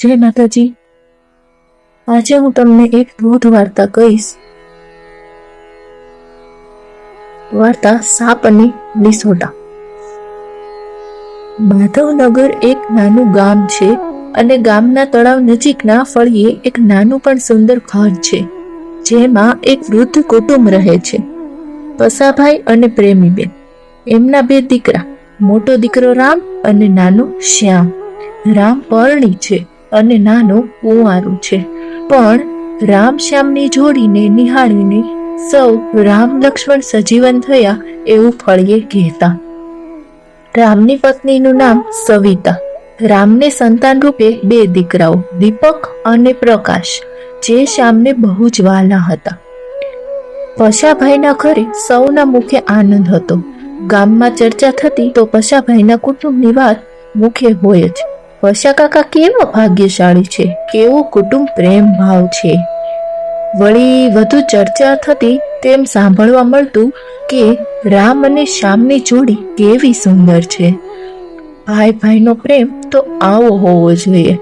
જય માતાજી. આજે હું તમને એક ભૂત વાર્તા કહીશ. વાર્તા સાપ અને નિસોટા માધવનગર એક નાનું ગામ છે અને ગામના તળાવ નજીકના ફળીએ એક નાનું પણ સુંદર ઘર છે, જેમાં એક વૃદ્ધ કુટુંબ રહે છે. પસાભાઈ અને પ્રેમીબેન. એમના બે દીકરા, મોટો દીકરો રામ અને નાનો શ્યામ. રામ પરણી છે. અને નાનો કુંવારું છે. પણ રામશ્યામની જોડીને નિહાળીને સૌ રામ લક્ષ્મણ સજીવન થયા એવું ફળીએ કહેતા. રામની પત્નીનું નામ સવિતા. રામને સંતાન રૂપે બે દીકરાઓ, દીપક અને પ્રકાશ, જે શ્યામને બહુ જ વાલા હતા. પશાભાઈના ઘરે સૌના મુખે આનંદ હતો. ગામમાં ચર્ચા થતી તો પશાભાઈના કુટુંબની વાત મુખ્ય હોય જ. પશા કાકા કેવા ભાગ્યશાળી છે કેવો કુટુંબ પ્રેમ ભાવ છે. વળી વધુ ચર્ચા થતી તેમ સાંભળવા મળતું કે રામ અને શ્યામની જોડી કેવી સુંદર છે. ભાઈ ભાઈનો પ્રેમ તો આવો હોવો જોઈએ.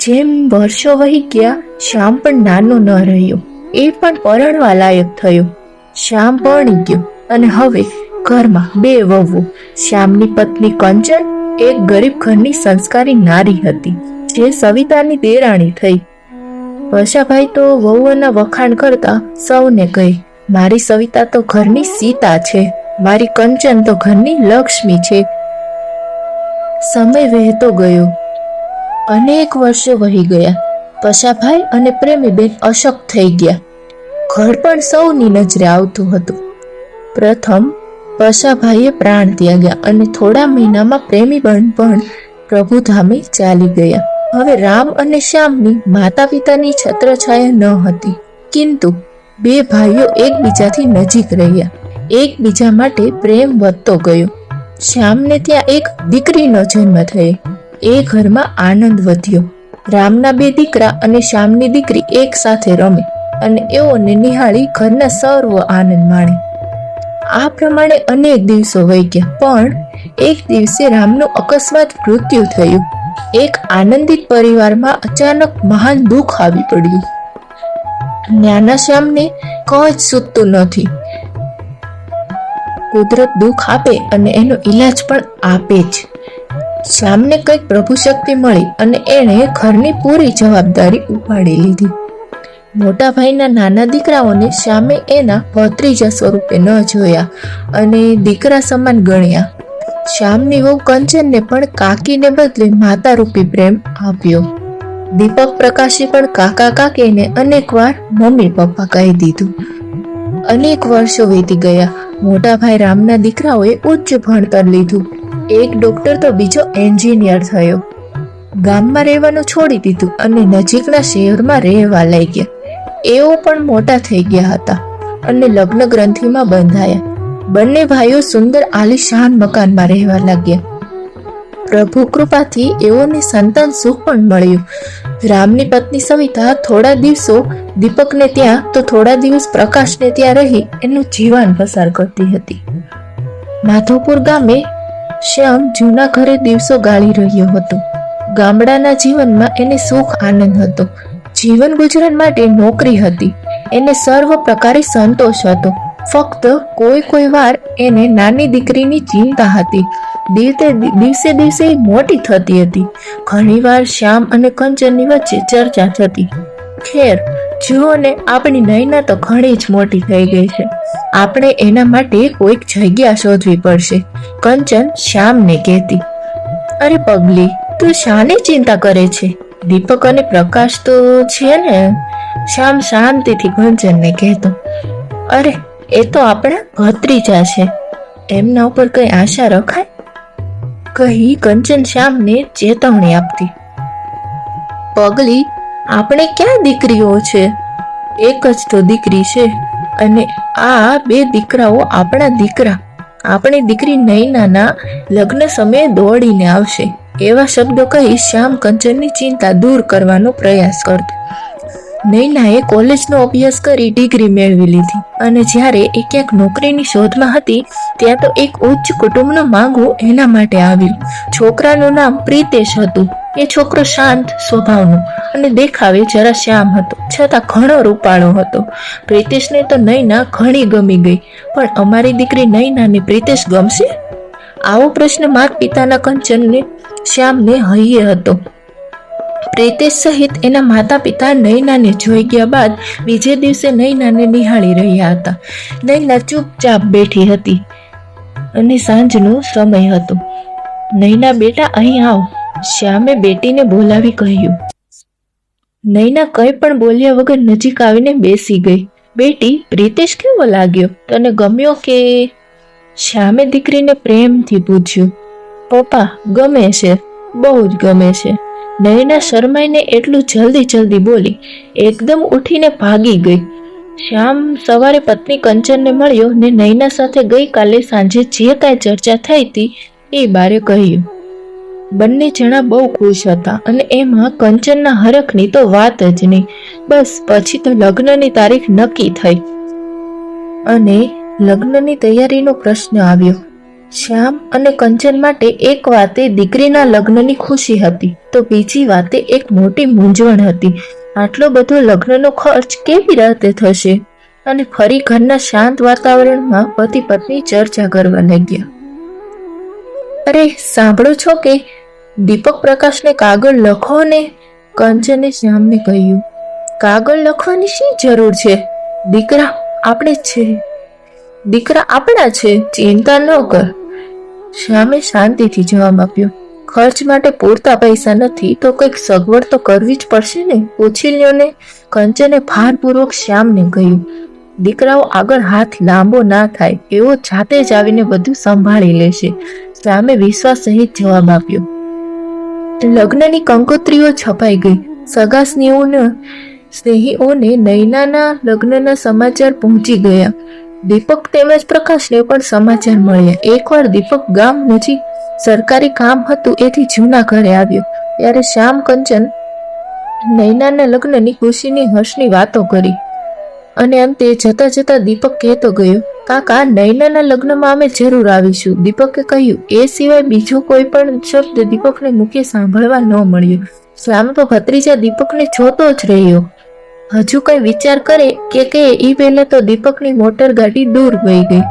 જેમ વર્ષો વહી ગયા, શ્યામ પણ નાનો ન રહ્યો. એ પણ પરણવા લાયક થયો. શ્યામ પરણી ગયો અને હવે ઘરમાં બે વહુ, શ્યામની પત્ની કંચન એક ગરીબ ઘરની સંસ્કારી નારી હતી, જે સવિતાની દેરાણી થઈ. વર્ષાભાઈ તો વહુઓના વખાણ કરતા સૌને કહી, મારી સવિતા તો ઘરની સીતા છે, મારી કંચન તો ઘરની લક્ષ્મી છે. સમય વહેતો ગયો. અનેક વર્ષો વહી ગયા. પશાભાઈ અને પ્રેમીબેન અશક થઈ ગયા. ઘર પણ સૌની નજરે આવતું હતું. પ્રથમ પશાભાઈએ પ્રાણ ત્યાગ્યા અને થોડા મહિનામાં પ્રેમીબેન પણ પ્રભુધામે ચાલી ગયા. હવે રામ અને શ્યામની માતા પિતાની છત્રછાયા ન હતી. કિંતુ બે ભાઈઓ એકબીજાથી નજીક રહ્યા. એકબીજા માટે પ્રેમ વધતો ગયો. શ્યામને ત્યાં એક દીકરીનો જન્મ થયો. એ ઘરમાં આનંદ વધ્યો. રામના બે દીકરા અને શ્યામની દીકરી એક સાથે રમે અને એઓને નિહાળી ઘરના સર્વ આનંદ માણે. આ પ્રમાણે અનેક દિવસો વહી ગયા, પણ એક દિવસે રામનું અકસ્માત મૃત્યુ થયું. એક આનંદિત પરિવારમાં અચાનક મહાન દુઃખ આવી પડ્યું. નાના શ્યામને કંઈ જ સૂતતું નથી. કુદરત દુઃખ આપે અને એનો ઈલાજ પણ આપે જ. શ્યામને કંઈક પ્રભુ શક્તિ મળી અને એણે ઘરની પૂરી જવાબદારી ઉપાડી લીધી. મોટા ભાઈના નાના દીકરાઓને શ્યામે એના ભત્રીજા સ્વરૂપે ન જોયા અને દીકરા સમાન ગણ્યા. શ્યામની વહુ કંચનને પણ કાકીને બદલે માતા રૂપી પ્રેમ આપ્યો. દીપક પ્રકાશે પણ કાકા કાકીને અનેકવાર મમ્મી પપ્પા કહી દીધું. અનેક વર્ષો વીતી ગયા. મોટા ભાઈ રામના દીકરાઓએ ઉચ્ચ ભણતર લીધું. એક ડોક્ટર તો બીજો એન્જિનિયર થયો. ગામમાં રહેવાનું છોડી દીધું અને નજીકના શહેરમાં રહેવા લઈ ગયા એઓ પણ મોટા થઈ ગયા હતા અને લગ્ન ગ્રંથિમાં બંધાયા. બંને ભાઈઓ સુંદર આલિશાન મકાનમાં રહેવા લાગ્યા. પ્રભુ કૃપાથી એઓને સંતાન સુખ પણ મળ્યું. રામની પત્ની સવિતા થોડા દિવસો દીપકને ત્યાં તો થોડા દિવસ પ્રકાશને ત્યાં રહી એનું જીવન પસાર કરતી હતી. માધવપુર ગામે શ્યામ જૂના ઘરે દિવસો ગાળી રહ્યો હતો. ગામડાના જીવનમાં એને સુખ આનંદ હતો. જીવન ગુજરાન માટે નોકરી હતી. એને સર્વ પ્રકારે સંતોષ હતો. ફક્ત કોઈ કોઈ વાર એને નાની દીકરીની ચિંતા હતી. દિવસે દિવસે દિવસે મોટી થતી હતી. ઘણીવાર શ્યામ અને કંચનની વચ્ચે ચર્ચા થતી. ખેર જુઓ ને આપણી નૈના તો ઘણી જ મોટી થઈ ગઈ છે. આપણે એના માટે કોઈક જગ્યા શોધવી પડશે. કંચન શ્યામને કહેતી. અરે પગલી, તું શાની ચિંતા કરે છે? દીપક અને પ્રકાશ તો છે ને, શ્યામ શાંતિથી કંચનને કહેતો. અરે, એ તો આપણા ભત્રીજા છે. એમના ઉપર કઈ આશા રખાય? કહી કંચન શ્યામને ચેતવણી આપતી. પગલી, આપણે ક્યાં દીકરીઓ છે? એક જ તો દીકરી છે. અને આ બે દીકરાઓ આપણા દીકરા. આપણી દીકરી નૈનાના લગ્ન સમયે દોડીને આવશે. એવા શબ્દો કહી શ્યામ કંચનની ચિંતા દૂર કરવાનો પ્રયાસ કરતો. નૈનાએ કોલેજનો અભ્યાસ કરી ડિગ્રી મેળવી લીધી અને જ્યારે એ ક્યાંક નોકરીની શોધમાં હતી, ત્યાં તો એક ઉચ્ચ કુટુંબનું માંગવું એના માટે આવ્યું. છોકરાનું નામ પ્રિતેશ હતું. એ છોકરો શાંત, સ્વભાવનો અને દેખાવે જરા શ્યામ હતો, છતાં ઘણો રૂપાળો હતો. પ્રિતેશને તો નૈના ઘણી ગમી ગઈ, પણ અમારી દીકરી નૈનાને પ્રીતેશ ગમશે? આવો પ્રશ્ન માત પિતાના કંચનને શ્યામને હૈયે હતો. પ્રિતેશ સહિત એના માતા પિતા નૈનાને જોઈ ગયા બાદ બીજે દિવસે નૈનાને નિહાળી રહ્યા હતા. નૈના ચૂપચાપ બેઠી હતી અને સાંજનો સમય હતો. નૈના બેટા, અહીં આવ. શ્યામે બેટીને બોલાવી કહ્યું. નૈના કંઈ પણ બોલ્યા વગર નજીક આવીને બેસી ગઈ. બેટી, પ્રીતેશ કેવો લાગ્યો? તને ગમ્યો કે? શ્યામે દીકરીને પ્રેમથી પૂછ્યું. પપ્પા, ગમે છે. બહુ જ ગમે છે. નયના શરમાઈને એટલું જલ્દી જલ્દી બોલી, એકદમ ઉઠીને ભાગી ગઈ. શ્યામ સવારે પત્ની કંચનને મળ્યો ને નયના સાથે ગઈકાલે સાંજે જે કાંઈ ચર્ચા થઈ હતી એ બારે કહ્યું. બંને જણા બહુ ખુશ હતા અને એમાં કંચનના હરખની તો વાત જ નહીં. બસ પછી તો લગ્નની તારીખ નક્કી થઈ. અને લગ્નની તૈયારીનો પ્રશ્ન આવ્યો. શ્યામ અને કંચન માટે એક વાતે દીકરીના લગ્નની ખુશી હતી. તો બીજી વાતે એક મોટી મૂંઝવણ હતી. આટલો બધો લગ્નનો ખર્ચ કેવી રીતે થશે? અને ફરી ઘરના શાંત વાતાવરણમાં પતિ પત્ની ચર્ચા કરવા લાગ્યા. અરે, સાંભળો છો કે દીપક પ્રકાશને કાગળ લખો ને કંચને શ્યામને કહ્યું. કાગળ લખવાની શી જરૂર છે? દીકરા, આપણે જ છે. દીકરા આપણા છે, ચિંતા ન કર. શ્યામે શાંતિથી જવાબ આપ્યો, ખર્ચ માટે પૂરતા પૈસા નથી તો કંઈક સગવડ તો કરવી જ પડશે ને? પૂછી લ્યો ને કંચને ભારપૂર્વક શ્યામને કહ્યું, દીકરાઓ આગળ હાથ લાંબો ના થાય, એવો જાતે જ આવીને બધું સંભાળી લેશે. શ્યામે વિશ્વાસ સહિત જવાબ આપ્યો, લગ્નની કંકોત્રીઓ છપાઈ ગઈ. સગા સ્નેહોને સ્નેહીઓને નૈનાના લગ્નના સમાચાર પહોંચી ગયા. દીપક તેમજ પ્રકાશને પણ સમાચાર મળ્યા. એકવાર દીપક ગામ નજીક સરકારી કામ હતું, એથી જૂના ઘરે આવ્યો. ત્યારે શ્યામ કંચન નૈનાના લગ્નની ખુશીની હર્ષની વાતો કરી અને અંતે જતા જતા દીપક કહેતો ગયો, કાકા, નૈનાના લગ્નમાં અમે જરૂર આવીશું. દીપકે કહ્યું, એ સિવાય બીજો કોઈ પણ શબ્દ દીપકને મુખે સાંભળવા ન મળ્યો. શ્યામ તો ભત્રીજા દીપકને જોતો જ રહ્યો. હજુ કઈ વિચાર કરે કે કે એ પહેલા તો દીપકની મોટર ગાડી દૂર વહી ગઈ.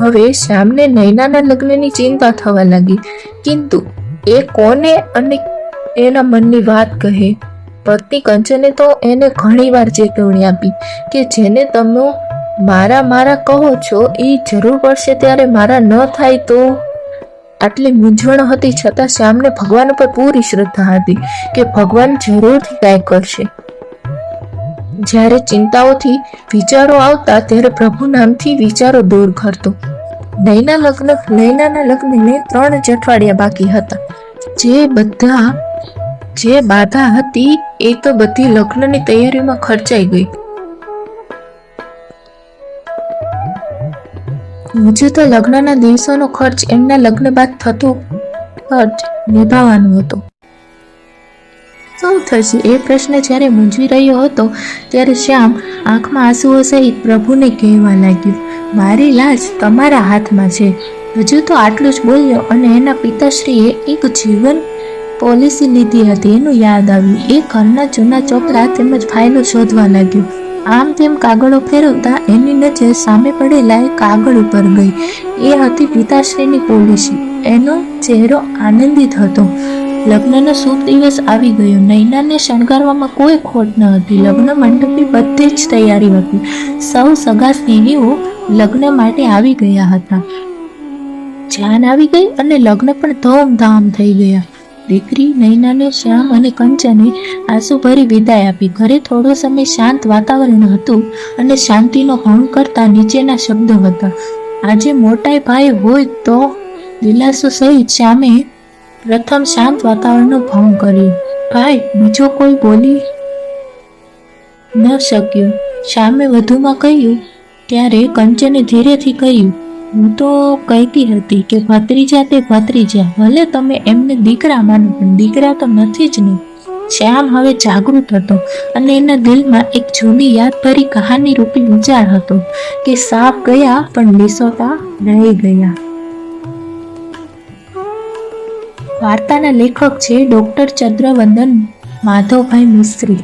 હવે શ્યામને નૈનાના લગ્નની ચિંતા થવા લાગી. કિંતુ, એ કોને અને એના મનની વાત કહે? પત્ની કંચને તો એને ઘણીવાર ચેતવણી આપી કે જેને તમે મારા મારા કહો છો એ જરૂર પડશે ત્યારે મારા ન થાય તો? આટલી મૂંઝવણ હતી છતાં શ્યામને ભગવાન ઉપર પૂરી શ્રદ્ધા હતી કે ભગવાન જરૂરથી કાંઈ કરશે. જ્યારે ચિંતાઓથી વિચારો આવતા ત્યારે પ્રભુ નામથી વિચારો દૂર કરતો. નૈના લગ્ન, નૈનાના લગ્નને ત્રણ જ અઠવાડિયા બાકી હતા. જે બધા, જે બાધા હતી એ તો બધી લગ્નની તૈયારીમાં ખર્ચાઈ ગઈ. હજુ તો લગ્નના દિવસોનો ખર્ચ એમના લગ્ન બાદ થતો ખર્ચ નિભાવવાનો હતો. શું થશે એ પ્રશ્ન જ્યારે મૂંઝવી રહ્યો હતો, ત્યારે શ્યામ આંખમાં આંસુઓ સહિત પ્રભુને કહેવા લાગ્યો, મારી લાજ તમારા હાથમાં છે. હજુ તો આટલું જ બોલ્યો અને એના પિતાશ્રીએ એક જીવન પોલિસી લીધી હતી. એનું યાદ આવ્યું. એ ઘરના જૂના ચોપડા તેમજ ફાઇલો શોધવા લાગ્યું. આમ તેમ કાગળો ફેરવતા એની નજર સામે પડેલા એ કાગળ ઉપર ગઈ. એ હતી પિતાશ્રીની પોલિસી. એનો ચહેરો આનંદિત હતો. લગ્નનો શુભ દિવસ આવી ગયો. નૈનાને શણગારવામાં કોઈ ખોટ ન હતી. લગ્ન મંડપની બધી જ તૈયારી હતી. સૌ સગા સ્નેહીઓ લગ્ન માટે આવી ગયા હતા. જાન આવી ગઈ અને લગ્ન પણ ધૂમધામ થઈ ગયા. દીકરી, નૈનાને શ્યામ અને કંચને આંસુભરી વિદાય આપી. ઘરે થોડો સમય શાંત વાતાવરણ હતું અને શાંતિનો ભંગ કરતા નીચેના શબ્દો હતા. આજે મોટાઈ ભાઈ હોય તો દિલાસો સહિત શ્યામે પ્રથમ શાંત વાતાવરણનો ભંગ કર્યો. ભાઈ, બીજો કોઈ બોલી? ન શક્યું. શ્યામે વધુમાં કહ્યું, ત્યારે કંચને ધીરેથી કહ્યું, હું તો કહેતી હતી કે ભત્રીજા તે ભત્રીજા ભલે તમે એમને દીકરા માનો, પણ દીકરા તો નથી જ નહીં શ્યામ હવે જાગૃત હતો અને એના દિલમાં એક જૂની યાદભરી કહાની રૂપી વિચાર હતો કે સાપ ગયા પણ નિસોતા રહી ગયા. વાર્તાના લેખક છે ડોક્ટર ચંદ્રવંદન માધવભાઈ મિસ્ત્રી.